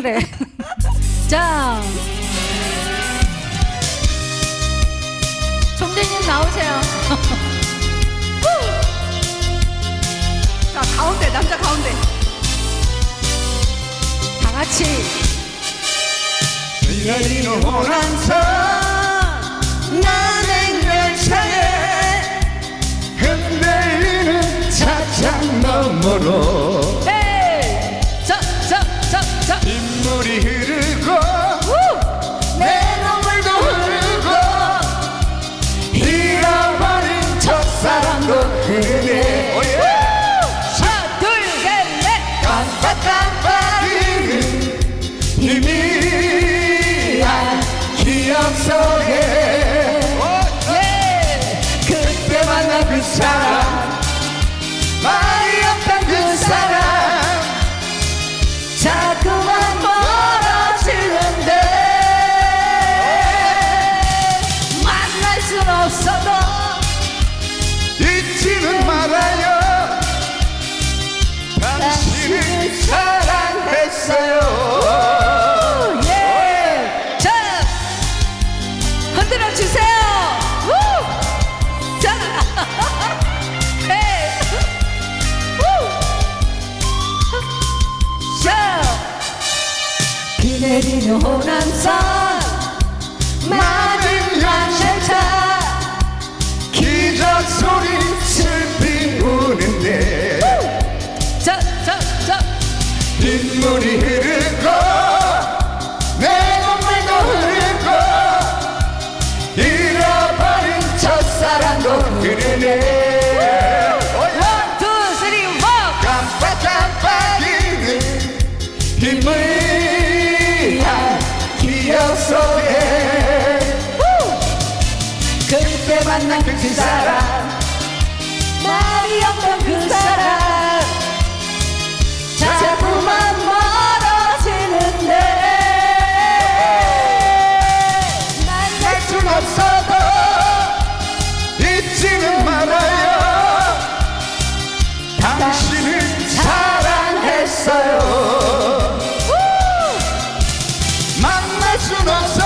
그래. 자. 총재님 나오세요. 자 가운데 남자 가운데 다 같이. 첫사랑도 흐르네 하나, 둘, 셋, 넷. 깜빡깜빡이는 희미한 기억 속에 예. 그때 만난 그 사람 내리는 호남선 많은 열차차. 기적 소리 슬피 우는데 자, 자, 자, 빗물이 흐르고 내 눈물도 흐르고 잃어버린 첫사랑도 흐르네. 원, 투, 쓰리, 워. 깜빡깜빡이는 기억 속에 그때 만난 그 사람 You're not